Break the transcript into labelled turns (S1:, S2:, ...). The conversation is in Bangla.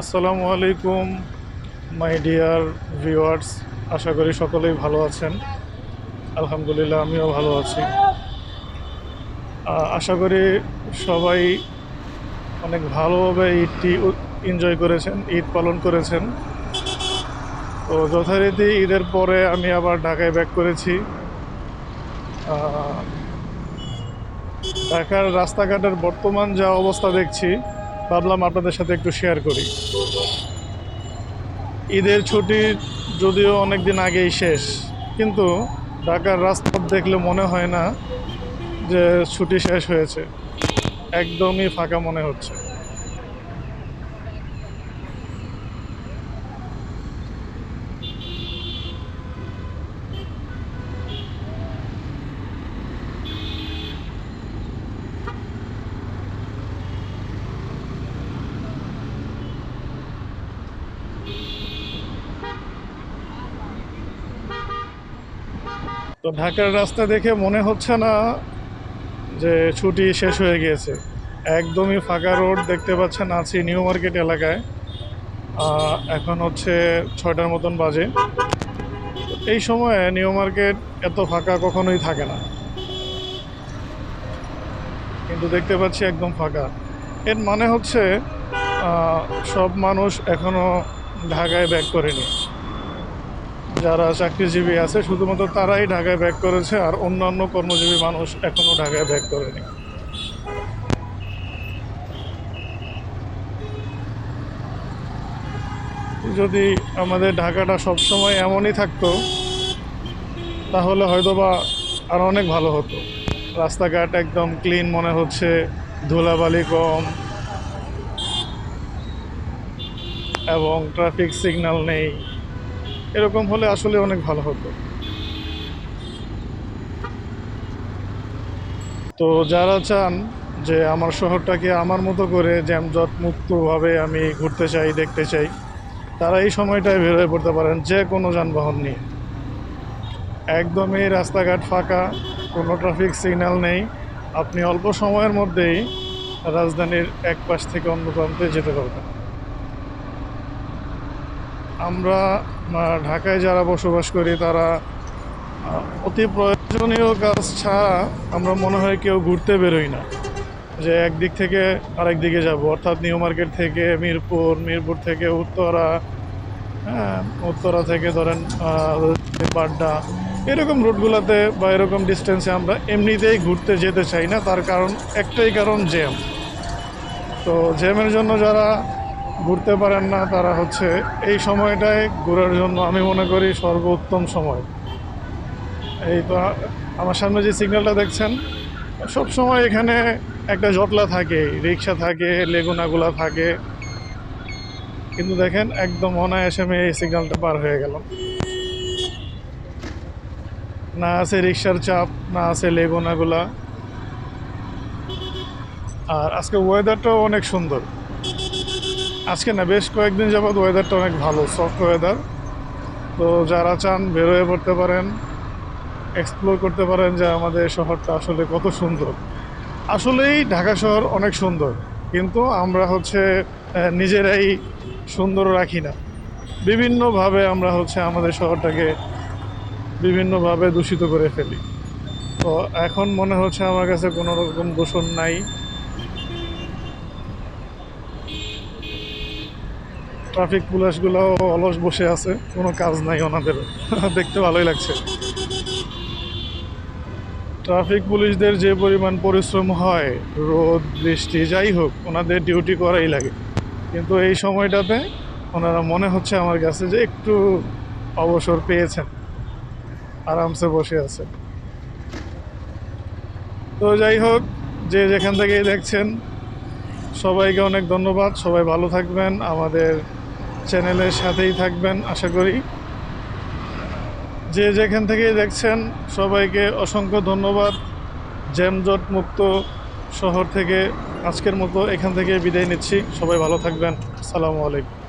S1: আসসালামু আলাইকুম, মাই ডিয়ার ভিউয়ার্স। আশা করি সকলেই ভালো আছেন। আলহামদুলিল্লাহ, আমিও ভালো আছি। আশা করি সবাই অনেক ভালোভাবে ঈদটি এনজয় করেছেন, ঈদ পালন করেছেন। তো যথারীতি ঈদের পরে আমি আবার ঢাকায় ব্যাক করেছি। ঢাকার রাস্তাঘাটের বর্তমান যা অবস্থা দেখছি ভাবলাম আপনাদের সাথে একটু শেয়ার করি। ঈদের ছুটি যদিও অনেক দিন আগেই শেষ, কিন্তু ঢাকার রাস্তা দেখলে মনে হয় না যে ছুটি শেষ হয়েছে। একদমই ফাঁকা মনে হচ্ছে। তো ঢাকার রাস্তা দেখে মনে হচ্ছে না যে ছুটি শেষ হয়ে গিয়েছে। একদমই ফাঁকা রোড দেখতে পাচ্ছেন আছি নিউ মার্কেট এলাকায়। এখন হচ্ছে ছয়টার মতন বাজে। এই সময়ে নিউ মার্কেট এত ফাঁকা কখনোই থাকে না। কিন্তু দেখতে পাচ্ছি একদম ফাঁকা। এর মানে হচ্ছে সব মানুষ এখনও ঢাকায় ব্যাক করেনি। যারা চাকরিজীবী আছে, শুধুমাত্র তারাই ঢাকায় ব্যাক করেছে আর অন্যান্য কর্মজীবী মানুষ এখনও ঢাকায় ব্যাক করেনি। যদি আমাদের ঢাকাটা সবসময় এমনই থাকতো, তাহলে হয়তোবা আর অনেক ভালো হতো। রাস্তাঘাট একদম ক্লিন মনে হচ্ছে, ধুলাবালি কম, এবং ট্রাফিক সিগন্যাল নেই। এরকম হলে আসলে অনেক ভালো হতো। তো যারা চান যে আমার শহরটাকে আমার মতো করে জ্যামজট মুক্তভাবে আমি ঘুরতে চাই, দেখতে চাই, তারা এই সময়টায় বের হয়ে পড়তে পারেন যে কোনো যানবাহন নিয়ে। একদমই রাস্তাঘাট ফাঁকা, কোনো ট্রাফিক সিগন্যাল নেই। আপনি অল্প সময়ের মধ্যেই রাজধানীর এক পাশ থেকে অন্য প্রান্তে যেতে পারবেন। আমরা ঢাকায় যারা বসবাস করি, তারা অতি প্রয়োজনীয় কাজ ছাড়া আমরা মনে হয় কেউ ঘুরতে বেরোই না। যে একদিক থেকে আরেক দিকে যাব, অর্থাৎ নিউ মার্কেট থেকে মিরপুর মিরপুর থেকে উত্তরা হ্যাঁ উত্তরা থেকে ধরেন বাড্ডা, এরকম রুটগুলোতে বা এরকম ডিস্টেন্সে আমরা এমনিতেই ঘুরতে যেতে চাই না। তার কারণ একটাই কারণ জ্যাম। তো জ্যামের জন্য যারা ঘুরতে পারেন না, তারা হচ্ছে এই সময়টায় ঘোরার জন্য আমি মনে করি সর্বোত্তম সময়। এই তো আমার সামনে যে সিগন্যালটা দেখছেন, সব সময় এখানে একটা জটলা থাকে, রিক্সা থাকে, লেগুনাগুলা থাকে। কিন্তু দেখেন একদম অনায়াসে আমি এই সিগন্যালটা পার হয়ে গেলাম। না আছে রিক্সার চাপ, না আছে লেগুনাগুলা। আর আজকে ওয়েদারটাও অনেক সুন্দর। আজকে না, বেশ কয়েকদিন যাবৎ ওয়েদারটা অনেক ভালো সফট ওয়েদার তো যারা চান বেরোয় পড়তে পারেন এক্সপ্লোর করতে পারেন যে আমাদের শহরটা আসলে কত সুন্দর। আসলেই ঢাকা শহর অনেক সুন্দর, কিন্তু আমরা হচ্ছে নিজেরাই সুন্দর রাখি না। বিভিন্নভাবে আমরা হচ্ছে আমাদের শহরটাকে বিভিন্নভাবে দূষিত করে ফেলি। তো এখন মনে হচ্ছে আমার কাছে কোনো রকম দূষণ নাই। ট্রাফিক পুলিশগুলোও অলস বসে আছে। কোনো কাজ নাই ওনাদের। দেখতে ভালোই লাগছে। ট্রাফিক পুলিশদের যে পরিমাণ পরিশ্রম হয়, রোদ, বৃষ্টি, যাই হোক, ওনাদের ডিউটি করাই লাগে। কিন্তু এই সময়টাতে ওনারা মনে হচ্ছে আমার কাছে যে একটু অবসর পেয়েছেন। আরামসে বসে আছে তো যাই হোক, যে যেখান থেকেই দেখছেন, সবাইকে অনেক ধন্যবাদ। সবাই ভালো থাকবেন। আমাদের চ্যানেলের সাথেই থাকবেন, আশা করি। যে যেখান থেকেই দেখছেন, সবাইকে অসংখ্য ধন্যবাদ। জ্যামজট মুক্ত শহর থেকে আজকের মতো এখান থেকে বিদায় নিচ্ছি। সবাই ভালো থাকবেন। আসসালামু আলাইকুম।